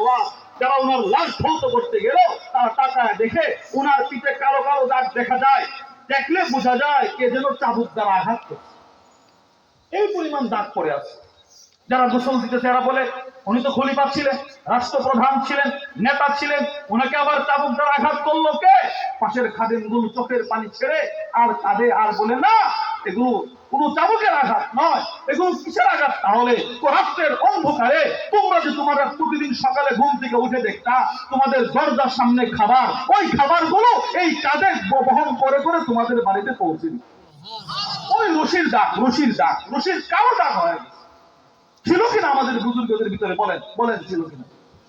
আওয়াজ যারা ওনার লাশ ধ্বংস করতে গেল, তারা তাকায় দেখে ওনার পিঠে কালো কালো দাগ দেখা যায়। দেখলে বোঝা যায় কে যেন চাবুক দ্বারা আঘাত করছে। এই পরিমাণ দাগ পড়ে আছে। যারা গোসল দিতেছে, এরা বলে, উনি তো খলিফা ছিলেন, রাষ্ট্রপ্রধান ছিলেন, নেতা ছিলেন, ওনাকে আবার চাবুক দ্বারা আঘাত করল কে? পাশের খাদেমগুলো চোখের পানি ছেড়ে আর কাঁদে আর বলে, না, এগুলো কোনো চাবুকের আঘাত নয়। এগুলো কিসের আঘাত? তাহলে রাষ্ট্রের অন্ধকারে তোমরা যে তোমরা প্রতিদিন সকালে ঘুম থেকে উঠে দেখতা, তোমাদের দরজার সামনে খাবার, ওই খাবারগুলো এই কাঁধে বহন করে করে তোমাদের বাড়িতে পৌঁছে দিত। ওই রশির দাগ রশির দাগ, রশির কালো দাগ হয়ে। ছিল কিনা আমাদের বুজুর্গদের ভিতরে? বলেন বলেন, ছিল কিনা।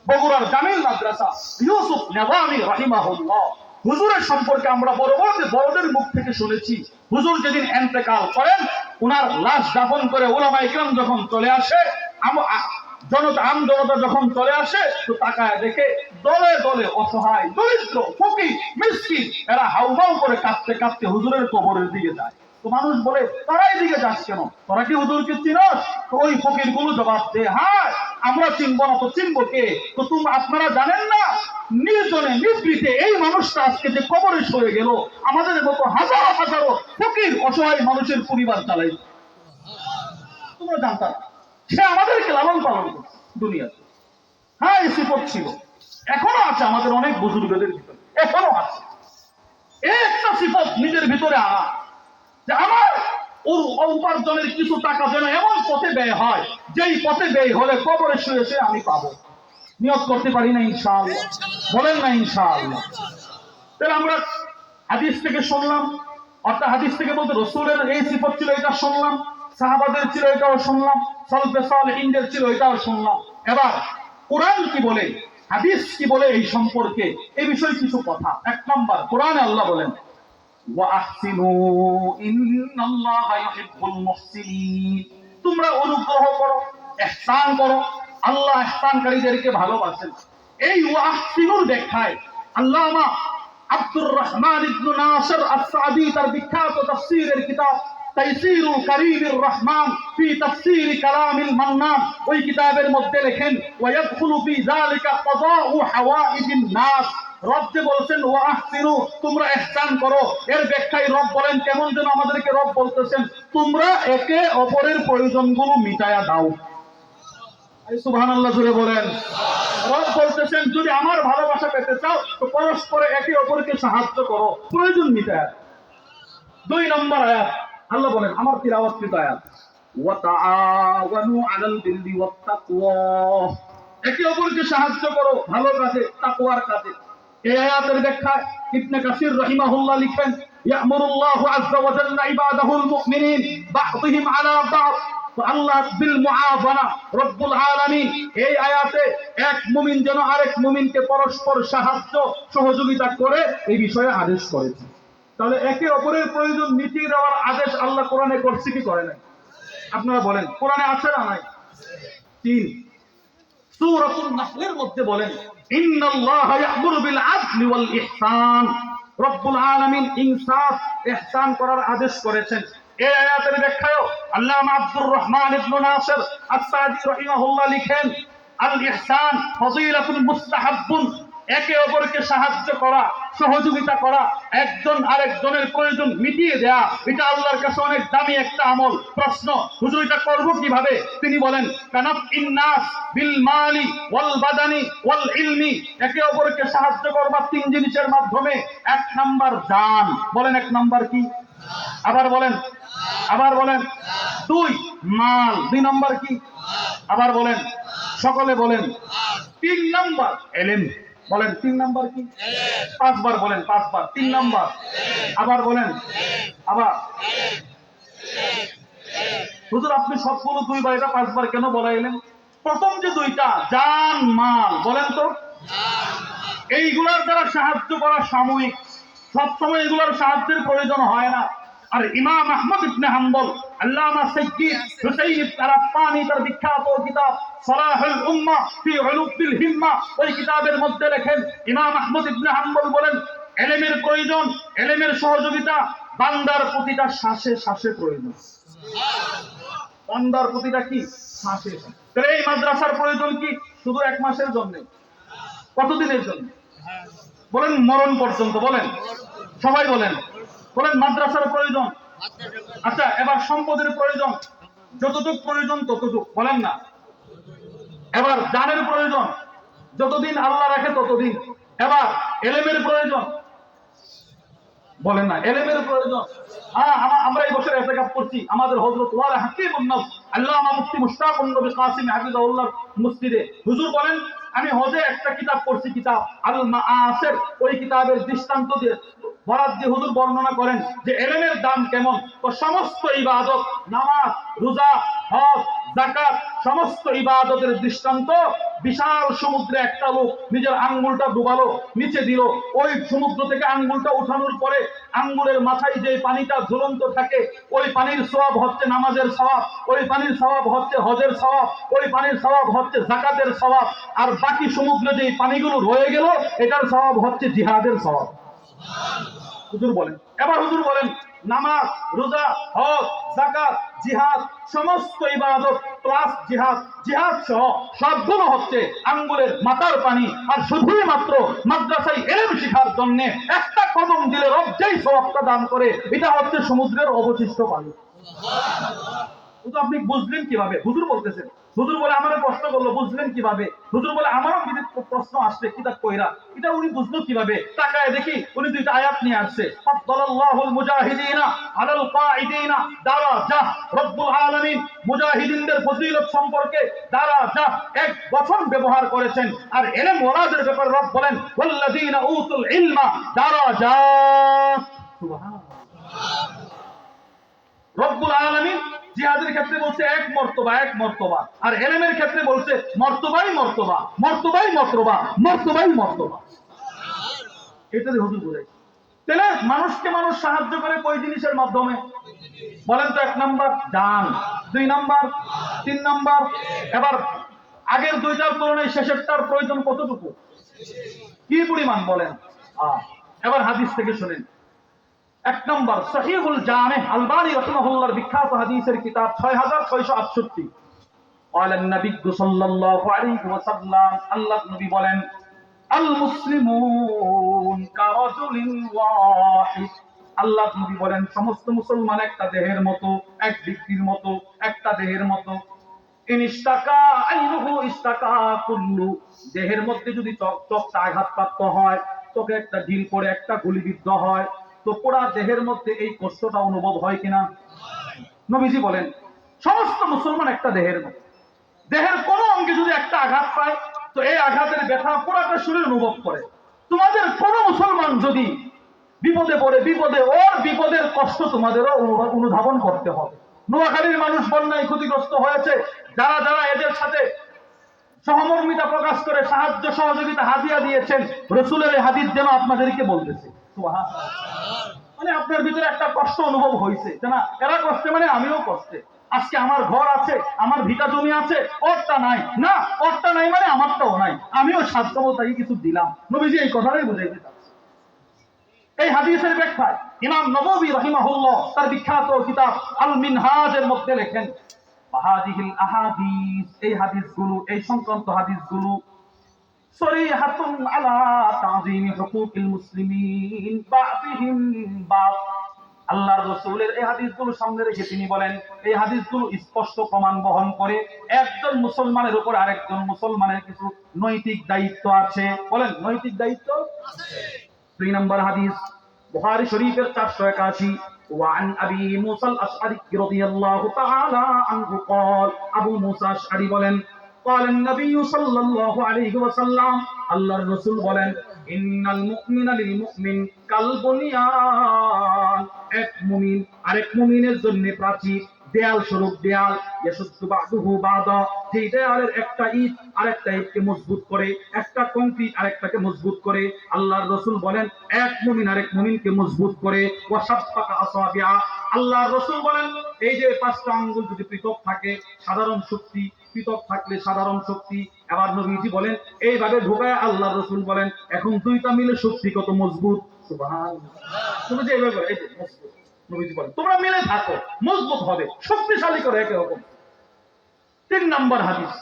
বগুড়ার জামিল মাদ্রাসা, ইউসুফ নেওয়ানি রাহিমাহুল্লাহ। হুজুরের সম্পর্কে আমরা বড় বড় বড়দের মুখ থেকে শুনেছি। হুজুর যেদিন এন্তেকাল করেন ওনার লাশ দাফন করে ওলামা ইকরাম যখন চলে আসে জনতা আম জনতা যখন চলে আসে তো তাকায় দেখে দলে দলে অসহায়, দরিদ্র, ফকির মিষ্টি এরা হাউমাউ করে কাঁদতে কাঁদতে হুজুরের কবরের দিকে যায়। তো মানুষ বলে, তারা এদিকে যাস কেন? তোরা কি হুজুরকে চিনস তো ওই ফকিরগুলো জবাব দে হ্যাঁ আমরা চিনবো না তো চিনবো কে? তো তুমি, আপনারা জানেন না? নির্জনে, নিবৃতে এই মানুষটা আজকে যে কবরে সরে গেল, আমাদের মতো হাজারো হাজারো ফকির অসহায় মানুষের পরিবার চালাই তোমরা জানতা। সে আমাদেরকে লালন পালন করছে দুনিয়াতে। হ্যাঁ এই সিপত ছিল। এখনও আছে আমাদের অনেক বুজুর্গদের ভিতরে, এখনও আছে। একটা সিপত নিজের ভিতরে আনা। উপার্জনের কিছু টাকা যেন এমন পথে ব্যয় হয়, যেই পথে ব্যয় হলে কবরে শুয়ে আমি পাবো। নিয়োগ করতে পারি না বলেন না তাহলে আমরা হাদিস থেকে শুনলাম, অর্থাৎ হাদিস থেকে বলতে রসুলের এই সিফত ছিল এটা শুনলাম, সাহাবাদের ছিল এটাও শুনলাম, সলফে সালেহিনদের ছিল এটাও শুনলাম। এবার কোরআন কি বলে, হাদিস কি বলে এই সম্পর্কে এই বিষয়ে কিছু কথা। এক নম্বর, কোরআনে আল্লাহ বলেন তোমরা অনুগ্রহ করো, ইহসান করো। আল্লাহ ইহসানকারীদেরকে ভালোবাসেন। এই ওয়াহসিনুর দেখায় আল্লামা আব্দুর রহমান ইবনে নাসির আস-সাদি তার বিখ্যাত তাফসীরের কিতাব তাইসিরুল কারীমির রহমান ফি তাফসীর কালামিল মান্নান, ওই কিতাবের মধ্যে লেখেন, ওয়ায়াদখুলু ফি যালিকা কাদাউ হাওয়াইজিন নাস। রব যে বলছেন ও আহসিনু তোমরা ইহসান করো। এর ব্যাখ্যায় রব বলেন, কেমন যেন আমাদেরকে রব বলতেছেন, তোমরা একে অপরের প্রয়োজনগুলো মিটায়া দাও। সুবহানাল্লাহ বলেন। রব বলতেছেন, যদি আমার ভালোবাসা পেতে চাও, তো পরস্পরে একে অপরকে সাহায্য করো। প্রয়োজন মিটায়া দুই নম্বর আয়াত। আল্লাহ বলেন, আমার তিলাওয়াতকৃত আয়াত? তাকওয়া। একে অপরকে সাহায্য করো ভালো কাজে, তাকওয়ার কাজে। এই আয়াতের ব্যাখ্যায় ইবনে কাসির রাহিমাহুল্লাহ লিখেন, ইয়ামুরুল্লাহু আযজা ওয়া জাল্লা ইবাদাহুল মুমিনিন বা'দিহিম আলা বা'দ তো আল্লাহ বিল মুআযানা রব্বুল আলামিন। এই আয়াতে এক মুমিন যেন আরেক মুমিনকে পরস্পর সাহায্য, সহযোগিতা করে এই বিষয়ে আদেশ করেছে। তাহলে একে অপরের প্রয়োজন মিটিয়ে দেওয়ার আদেশ আল্লাহ কোরআনে করছে কি করে নাই? আপনারা বলেন, কোরআনে আছে না নাই? তিন, সূরাতুন নাহলের মধ্যে বলেন রব্বুল করার আদেশ করেছেন। এই আয়াতের ব্যাখ্যায়ও আল্লামা আব্দুর রহমান ইবনে নাসির আস-সাদি লিখেন একে অপরকে সাহায্য করা, সহযোগিতা করা, একজন আরেকজনের প্রয়োজন মিটিয়ে দেয়া, এটা আল্লাহর কাছে অনেক দামি একটা আমল। প্রশ্ন, হুজুর এটা করব কীভাবে? তিনি বলেন, কানাফ ইন্নাস বিল মালি ওয়াল বাদানি ওয়াল ইলমি একে অপরকে সাহায্য করবা তিন জিনিসের মাধ্যমে এক নাম্বার দান বলেন এক নাম্বার কি? আবার বলেন আবার বলেন, দুই, মাল। দুই নাম্বার কি? আবার বলেন, সকলে বলেন, তিন নাম্বার এলেন বলেন, তিন নাম্বার কি? পাঁচবার বলেন, পাঁচবার। তিন নাম্বার। আবার বলেন। আবার। হুজুর, আপনি সবগুলো দুইবার এটা পাঁচবার কেন বলাইলেন? প্রথম যে দুইটা, জান, মাল, বলেন তো। এইগুলার দ্বারা সাহায্য করা সাময়িক। সবসময় এগুলার সাহায্যের প্রয়োজন হয় না। আর ইমাম আহমদ ইবনে হাম্বল আল্লামা সাইয়্যিদ হুসাইন ইবনে তার বিখ্যাত কিতাব সলাহুল উম্মাহ ফি উলুবিল হিম্মা, ওই কিতাবের মধ্যে লেখেন, ইমাম আহমদ ইবনে হাম্বল বলেন, এলেমের প্রয়োজন, এলেমের সহযোগিতা, বান্দার প্রতিটা শ্বাসে শ্বাসে প্রয়োজন। বান্দার প্রতিটা কি? শ্বাসে। তাহলে এই মাদ্রাসার প্রয়োজন কি? শুধু এক মাসের জন্য? কতদিনের জন্য? বলেন মরণ পর্যন্ত, বলেন। সবাই বলেন। বলেন মাদ্রাসার প্রয়োজন? আচ্ছা এবার সম্পদের প্রয়োজন। যতটুক প্রয়োজন ততটুক, বলেন না। এবার জানের প্রয়োজন, যতদিন আল্লাহ রাখে ততদিন। এবার এলেমের প্রয়োজন, বলেন না, এলেমের প্রয়োজন। হ্যাঁ আমরা এই বছর করছি। আমাদের মুশতাকুন নবী কাসিম হাফিজাহুল্লাহ মসজিদে। হুজুর বলেন, আমি হজে একটা কিতাব পড়ছি, কিতাব আল ওই কিতাবের দৃষ্টান্ত দিয়ে বরাদ দিয়ে হুজুর বর্ণনা করেন যে এলেমের দাম কেমন? তো সমস্ত ইবাদত, নামাজ, রোজা, হজ জাকাত সমস্ত ইবাদতের দৃষ্টান্ত বিশাল সমুদ্রে একটা লোক নিজের আঙ্গুলটা ডুবালো, নিচে দিল। ওই সমুদ্র থেকে আঙ্গুলটা উঠানোর পরে আঙ্গুলের মাথায় যে পানিটা ঝুলন্ত থাকে, ওই পানির স্বভাব হচ্ছে নামাজের সওয়াব ওই পানির স্বভাব হচ্ছে হজের সওয়াব ওই পানির স্বভাব হচ্ছে জাকাতের স্বভাব। আর বাকি সমুদ্রে যে পানিগুলো রয়ে গেল, এটার স্বভাব হচ্ছে জিহাদের সওয়াব হুজুর বলেন। এবার হুজুর বলেন, নামাজ, রোজা, হজ জাকাত জিহাদ, সমস্ত ইবাদত প্লাস জিহাদ জিহাদ সহ সবগুলো হচ্ছে আঙ্গুলের মাথার পানি, আর শুধুই মাত্র মাদ্রাসায় এলেম শিখার জন্য একটা কদম দিলে রব যেই সবটা দান করে, এটা হচ্ছে সমুদ্রের অবশিষ্ট পানি। আপনি বুঝলেন কীভাবে? হুজুর বলতেছেন হুজুর বলে আমারও প্রশ্ন করল, বুঝলেন কীভাবে? হুজুর বলে, আমারও প্রশ্ন আসছে কিতাব কইরা। এটা উনি বুঝলো কীভাবে? তাকায় দেখি উনি দুইটা আয়াত নিয়ে আসছে। মুজাহিদিনা আলাল কাঈদিনা দারাজাহ রব্বুল আলামিন মুজাহিদিনদের ফজিলত সম্পর্কে দারাজাহ এক বচন ব্যবহার করেছেন। আর এলেম ওয়ালাদের ব্যাপারে রব বলেন, ওয়াল্লাযিনা উতুল ইলমা দারাজাত সুবহানাল্লাহ। রব্বুল আলামিন জিহাদের ক্ষেত্রে বলছে এক মর্তবা এক মর্তবা। আর এলেমের ক্ষেত্রে বলছে মর্তবাই মর্তবা মর্তবাই মর্তবা মর্তবাই মর্তবা। এটা হুজুর বোঝাই তাহলে মানুষকে মানুষ সাহায্য করে কই জিনিসের মাধ্যমে? বলেন তো এক নাম্বার ডান দুই নাম্বার, তিন নাম্বার। এবার আগের দুইটার তুলনায় শেষেরটার প্রয়োজন কতটুকু? কি পরিমাণ বলেন? এবার হাদিস থেকে শুনেন। এক নম্বর সহিহুল জামে আলবানী রহমাহুল্লাহর বিখ্যাত হাদিসের কিতাব 6668 قال النبي صلى الله عليه وسلم আল্লাহ নবী বলেন আল মুসলিমুন কারাজুলিন ওয়াহিদ আল্লাহ নবী বলেন সমস্ত মুসলমান একটা দেহের মতো এক ব্যক্তির মতো একটা দেহের মতো ইনিস্তাকা আইনুহু ইস্তাকা কুল্লু দেহের মধ্যে যদি চোখ চোখটা আঘাতপ্রাপ্ত হয় চোখে একটা ঢিল পড়ে একটা গুলিবিদ্ধ হয় তো পুরা দেহের মধ্যে এই কষ্টটা অনুভব হয় কিনা? নবীজি বলেন, সমস্ত মুসলমান একটা দেহের মতো দেহের কোনো অঙ্গে যদি একটা আঘাত পায়, তো এই আঘাতের ব্যথা পুরাটা শরীর অনুভব করে। তোমাদের কোন মুসলমান যদি বিপদে পড়ে, বিপদে ওর বিপদের কষ্ট তোমাদেরও অনুধাবন করতে হবে। নোয়াখালীর মানুষ বন্যায় ক্ষতিগ্রস্ত হয়েছে। যারা যারা এদের সাথে সহমর্মিতা প্রকাশ করে সাহায্য সহযোগিতা হাতিয়া দিয়েছেন, রসুলের হাদিস যেন আপনাদেরকে বলতেছে। মানে আপনার ভিতরে একটা কষ্ট অনুভব হয়েছে না, এরা কষ্টে মানে আমিও কষ্টে। আজকে আমার ঘর আছে, আমার ভিটা জমি আছে, ওরটা নাই। না, ওরটা নাই মানে আমারটাও নাই। আমিও সাধ্যমতাই কিছু দিলাম। নবীজি এই কথাটাই বুঝাইতে চাচ্ছে এই হাদিসের ব্যাখ্যায় ইমাম নববী রহিমাহুল্লাহ তার বিখ্যাত কিতাব আল মিনহাজের মধ্যে লেখেন এই হাদিসগুলো, এই সংক্রান্ত হাদিসগুলো সরিহাতুন আলা তাযীম হুকুকিল মুসলিমিন বা'দিহিম বা'দ আল্লাহর রাসূলের এই হাদিসগুলো সামনে রেখে তিনি বলেন এই হাদিসগুলো স্পষ্ট প্রমাণ বহন করে একজন মুসলমানের উপর আরেকজন মুসলমানের কিছু নৈতিক দায়িত্ব আছে বলেন নৈতিক দায়িত্ব দুই নম্বর হাদিস বুখারী শরীফের 481 وعن ابي موسى الاشعري رضي الله تعالى عنه قال ابو موسى الاشعري বলেন قال النبي صلى الله عليه وسلم আল্লাহর রাসূল বলেন ইন্নাল মুমিনা লিল মুমিন কাল বুনিয়ান এক মুমিন আরেক মুমিনের জন্য প্রাচীর দেয়াল স্বরূপ দেয়াল ইয়াসুদ্দু বাদুহু বাদা যেই দেয়ালের একটা ইট আরেকটা ইটকে মজবুত করে একটা কংক্রিট আরেকটাকে মজবুত করে আল্লাহর রসুল বলেন এক মুমিন আরেক মুমিনকে মজবুত করে ওয়াসাফাকা আসাবিয়া আল্লাহর রসুল বলেন এই যে পাঁচটা আঙ্গুল যদি পৃথক থাকে সাধারণ শক্তি পৃথক থাকলে সাধারণ শক্তি আবার নবীজি বলেন, এইভাবে ঢোকায় আল্লাহর রসুল বলেন, এখন দুইটা মিলে শক্তি কত মজবুত? তুমি যে এইভাবে নবীজি বলেন, তোমরা মিলে থাকো, মজবুত হবে, শক্তিশালী করে একে রকম তিন হাদিস।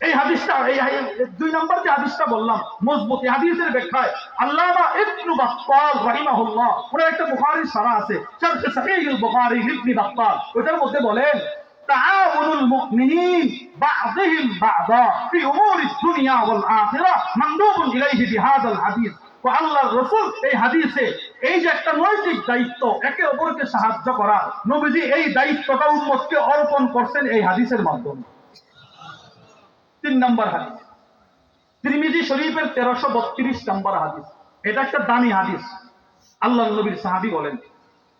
এই হাদিসটা, এই দুই নম্বর যে হাদিসটা বললাম, মজবুত হাদিসের ব্যাখ্যায় ইবনু রাহিমাহুল্লাহ একটা বুখারী সারা আছে মধ্যে বলেন تعاون المؤمنين بعضهم بعضا في امور الدنيا والاخره مندوب اليه بهذا الحديث তো আল্লাহর রসুল এই হাদিসে এই যে একটা নৈতিক দায়িত্ব একে অপরকে সাহায্য করা নবীজি এই দায়িত্বটা উম্মতকে অর্পণ করছেন এই হাদিসের মাধ্যমে তিন নম্বর হাদিস তিরমিজি শরীফের তেরোশো বত্রিশ নম্বর হাদিস এটা একটা দামি হাদিস আল্লাহ নবীর সাহাবি বলেন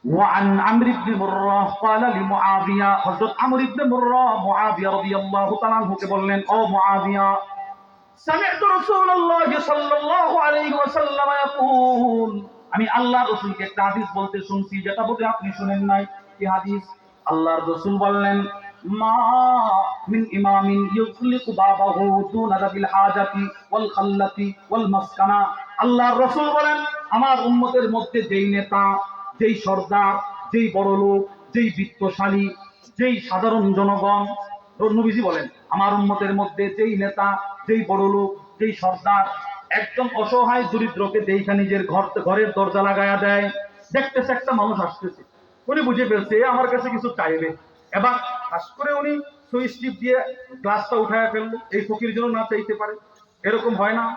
وعن عمرو بن مرة قال لمعاوية حضرت عمرو بن مرة معاوية رضي الله تعالى عنه কে বললেন ও মুআবিয়া سمعت رسول الله صلى الله عليه وسلم يقول আমি আল্লাহ রসুলকে একটা হাদিস বলতে শুনছি যেটা বলতে আপনি শুনেন নাই কি হাদিস আল্লাহর রসুল বললেন মা মিন ইমামিন ইউখলিকু বাবাহু দুনা দাবিল হাজাতি ওয়াল খাল্লাতি ওয়াল মাসকানা আল্লাহর রসুল বলেন আমার উম্মতের মধ্যে যেই নেতা যেই সর্দার, যেই বড় লোক যেই বিত্তশালী, যেই সাধারণ জনগণ নবীজি বলেন, আমার উন্মতের মধ্যে যেই নেতা, যেই বড় লোক যেই সর্দার, একদম অসহায় দরিদ্রকে যেইখানে নিজের ঘর, ঘরের দরজা লাগায়া দেয় দেখতেছে একটা মানুষ আসতেছে। উনি বুঝে ফেলছে আমার কাছে কিছু চাইবে। এবার খাস করে উনি সুইচ টিপ দিয়ে গ্লাসটা উঠায় ফেলল, এই ফকির জন্য না চাইতে পারে। এরকম হয় না?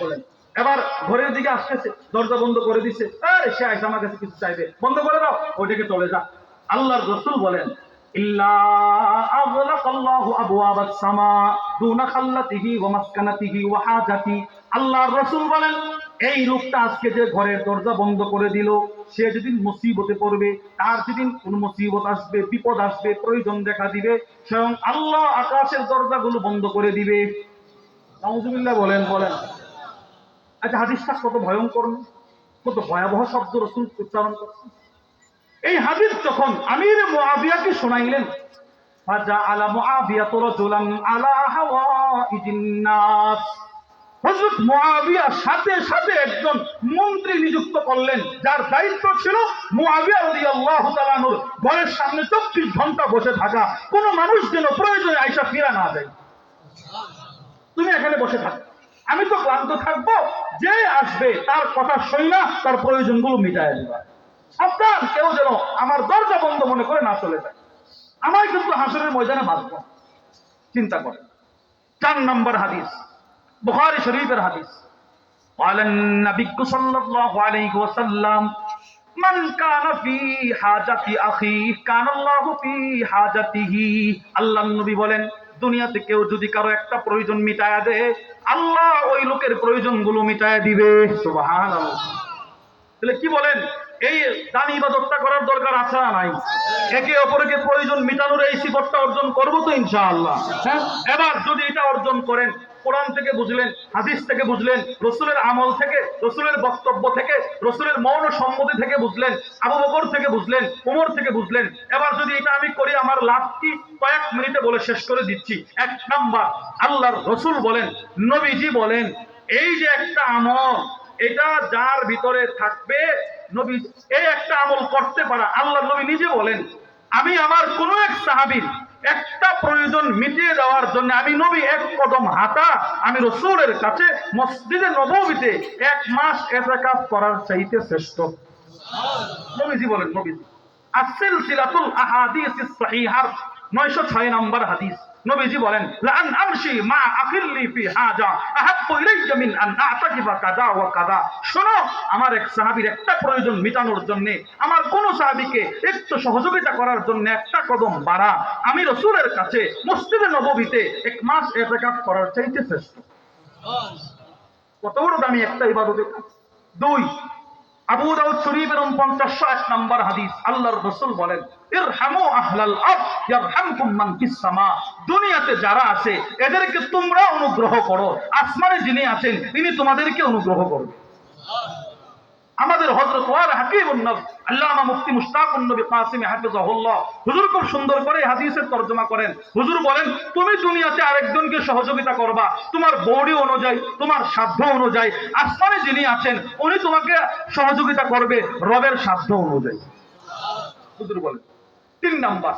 বলেন। এবার ঘরের দিকে আসতেছে, দরজা বন্ধ করে দিচ্ছে আরে সে আইসা আমার কাছে কিছু চাইবে। বন্ধ করে দাও ওইটাকে চলে যা। আল্লাহর রসুল বলেন আল্লাহর রাসূল বলেন, এই লোকটা আজকে যে ঘরের দরজা বন্ধ করে দিল, সে যেদিন মুসিবতে পড়বে, তার যেদিন কোন মুসিবত আসবে, বিপদ আসবে, প্রয়োজন দেখা দিবে, স্বয়ং আল্লাহ আকাশের দরজাগুলো বন্ধ করে দিবে। বলেন বলেন। আচ্ছা হাদিসটা কত ভয়ঙ্কর? কত ভয়াবহ শব্দ রসুল উচ্চারণ করছেন। এই হাদিস যখন আমির মুআবিয়াকে শোনাইলেন ফাজা আলা আলা সাথে সাথে একজন মন্ত্রী নিযুক্ত করলেন, যার দায়িত্ব ছিল মুআবিয়া রাদিয়াল্লাহু ঘরের সামনে 24 ঘণ্টা বসে থাকা। কোনো মানুষ যেন প্রয়োজনে আইসা ফিরা না যায় তুমি এখানে বসে থাকো। আমি তো ক্লান্ত থাকবো যে আসবে তার কথা শুই না তার প্রয়োজনগুলো মিটায় দিবা সাবধান কেউ যেন আমার দরজা বন্ধ মনে করে না চলে যায় আমায় কিন্তু হাসরের ময়দানে বাঁধব চিন্তা করে চার নম্বর হাদিস বুখারী শরীফের হাদিস قال النبي صلى الله عليه وسلم من كان في حاجة أخيه كان الله في حاجته আল্লাহ নবী বলেন দুনিয়াতে কেউ যদি কারও একটা প্রয়োজন মিটায়া দেয় আল্লাহ ওই লোকের প্রয়োজনগুলো মিটায়া দিবে। তাহলে কি বলেন? এই দান ইবাদতটা করার দরকার আছে না নাই? একে অপরকে প্রয়োজন মিটানোর এই সিফতটা অর্জন করব তো ইনশাআল্লাহ। হ্যাঁ। এবার যদি এটা অর্জন করেন কোরআন থেকে বুঝলেন, হাদিস থেকে বুঝলেন, রসুলের আমল থেকে, রসুলের বক্তব্য থেকে, রসুলের মৌন সম্মতি থেকে বুঝলেন, আবু বকর থেকে বুঝলেন, উমর থেকে বুঝলেন। এবার যদি এটা আমি করি, আমার লাভ কি? কয়েক মিনিটে বলে শেষ করে দিচ্ছি। এক নাম্বার, আল্লাহর রসুল বলেন, নবীজি বলেন, এই যে একটা আমল, এটা যার ভিতরে থাকবে, নবী, এই একটা আমল করতে পারা আল্লাহ নবী নিজে বলেন, আমি আমার কোনো এক সাহাবীর একটা প্রয়োজন মিটিয়ে দেওয়ার জন্য আমি নবী এক কদম হাতা আমি রসুলের কাছে মসজিদে নবীতে এক মাস এটা কাজ করার চাইতে শ্রেষ্ঠ। নবীজি বলেন, নবীজি আসিল সিলাতুল আহাদিস সাহিহার 906 নম্বর হাদিস। নবীজি বলেন লান আমশি মা আখিল্লি ফি হাজা আহাব্বু ইলাইয়া মিন আন আতাকিবা কাদা ওয়া কাদা শোনো আমার এক সাহাবীর একটা প্রয়োজন মেটানোর জন্য আমার কোন সাহাবীকে একটু সহযোগিতা করার জন্য একটা কদম বাড়া। আমি রসূলের কাছে মসজিদে নববীতে এক মাস ইতিকাফ করার চাইতে শ্রেষ্ঠ। কত বড় দামি একটা ইবাদতের কাজ দুই আবু দাউদ শরীফের 50 এক নম্বর হাদিস, আল্লাহর রসুল বলেন, ইরহামু আহলাল আরদ ইয়ারহামকুম মান সামা। দুনিয়াতে যারা আছে, এদেরকে তোমরা অনুগ্রহ করো। আসমানে যিনি আছেন, তিনি তোমাদেরকে অনুগ্রহ করবেন আমাদের হযরত ওয়ার মুফতি মুশতাকুন নবী কাসিম হাফিজাহুল্লাহ। হুজুর খুব সুন্দর করে হাদিসের তরজমা করেন। হুজুর বলেন, তুমি দুনিয়াতে আরেকজনকে সহযোগিতা করবা। তোমার বৌড়ি অনুযায়ী, তোমার সাধ্য অনুযায়ী, আসমানে যিনি আছেন, উনি তোমাকে সহযোগিতা করবে রবের সাধ্য অনুযায়ী। হুজুর বলেন, তিন নাম্বার।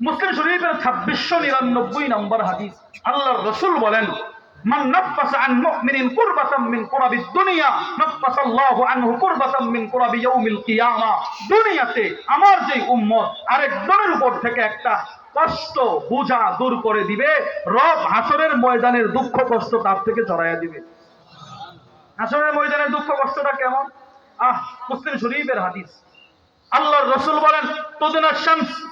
মুসলিম শরীফের ছাব্বিশশো নিরানব্বই নম্বর হাদিস, আল্লাহর রসুল বলেন মান নাফাসা আন মুমিনিন কুরবাতাম মিন কুরাবি দুনিয়া নাফাসাল্লাহু আনহু কুরবাতাম মিন কুরাবি ইয়াউমিল কিয়ামা। দুনিয়াতে আমার যে উম্মত আরেকজনের উপর থেকে একটা কষ্ট, বোঝা দূর করে দিবে, রব হাসরের ময়দানের দুঃখ, কষ্ট তার থেকে জড়াইয়া দিবে। হাসরের ময়দানের দুঃখ, কষ্টটা কেমন? আহ, মুসলিম শরীফের হাদিস। আল্লাহর রসুল বলেন, তোদিনা শামস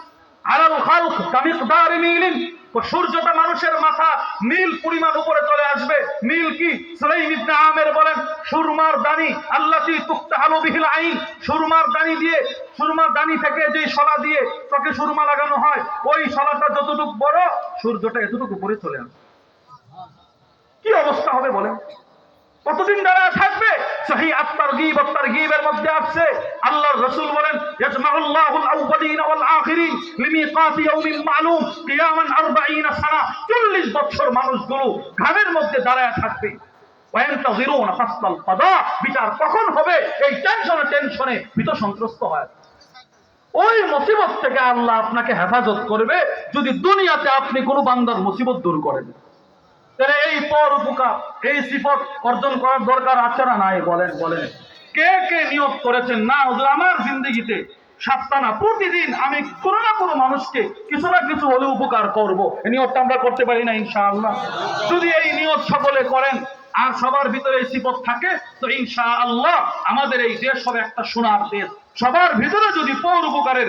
খালক কামিকদার মিলিন সূর্যটা মানুষের মাথা নীল পরিমাণ উপরে চলে আসবে। নীল কি? আমের বলেন, সুরমার দানি, আল্লাতি তুক্তাহালু বিহিল আইন। সুরমার দানি দিয়ে, সুরমার দানি থেকে যে শলা দিয়ে তাকে সুরমা লাগানো হয়, ওই শলাটা যতটুকু বড়, সূর্যটা এতটুকু উপরে চলে আসবে। কি অবস্থা হবে বলেন? কতদিন দাঁড়ায় থাকবে? সহি আত্মার গিব, আত্মার গিবের মধ্যে আছে আল্লাহর রাসূল বলেন ইয়াজমাউল্লাহুল আউয়ালিন ওয়াল আখিরিন লিমিকাতি ইয়াউমিন মালুম কিয়ামান 40 সানা। 40 বছর মানুষগুলো ঘামের মধ্যে দাঁড়ায় থাকবে। কাদা। বিচার কখন হবে? এই টেনশনে টেনশনে ভীত সন্ত্রস্ত হয়। ওই মুসিবত থেকে আল্লাহ আপনাকে হেফাজত করবে, যদি দুনিয়াতে আপনি কোনো বান্দার মুসিবত দূর করেন। তাহলে এই পর উপকার, এই সিফত অর্জন করার দরকার আছে না নাই? বলেন বলেন। কে কে নিয়োগ করেছেন? না, হুজুর, আমার জিন্দগিতে সাপ্তানা প্রতিদিন আমি কোনো না কোনো মানুষকে কিছু না কিছু হলে উপকার করব। এই নিয়তটা আমরা করতে পারি না, ইনশাআল্লাহ। যদি এই নিয়ত সকলে করেন, আর সবার ভিতরে এই সিফত থাকে, তো ইনশাআল্লাহ আমাদের এই দেশ হবে একটা সোনার দেশ। সবার ভিতরে যদি পৌর উপকারের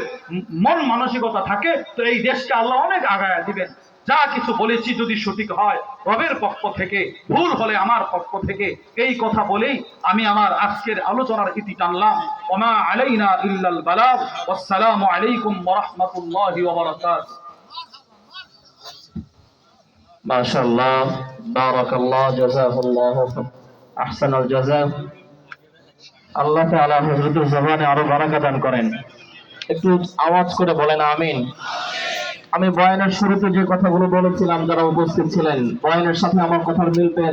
মন মানসিকতা থাকে, তো এই দেশকে আল্লাহ অনেক আগায় দিবেন। যা কিছু বলেছি যদি সঠিক হয়, রবের পক্ষ থেকে, ভুল হলে আমার পক্ষ থেকে, এই কথা বলেই আমি আমার আজকের আলোচনার ইতি টানলাম। ওমা আলাইনা ইল্লাল বালাগ। আসসালামু আলাইকুম ওয়া রাহমাতুল্লাহি ওয়া বারাকাতুহু মাশাআল্লাহ, বারাকাল্লাহ জাযাকাল্লাহ আহসানাল জাযা আল্লাহ তাআলা হযরতের জবানে আরও বারাকা দান করেন। একটু আওয়াজ করে বলেন, আমিন। আমি বয়ানের শুরুতে যে কথাগুলো বলেছিলাম, যারা উপস্থিত ছিলেন, বয়ানের সাথে আমার কথার মিল পেয়েছে।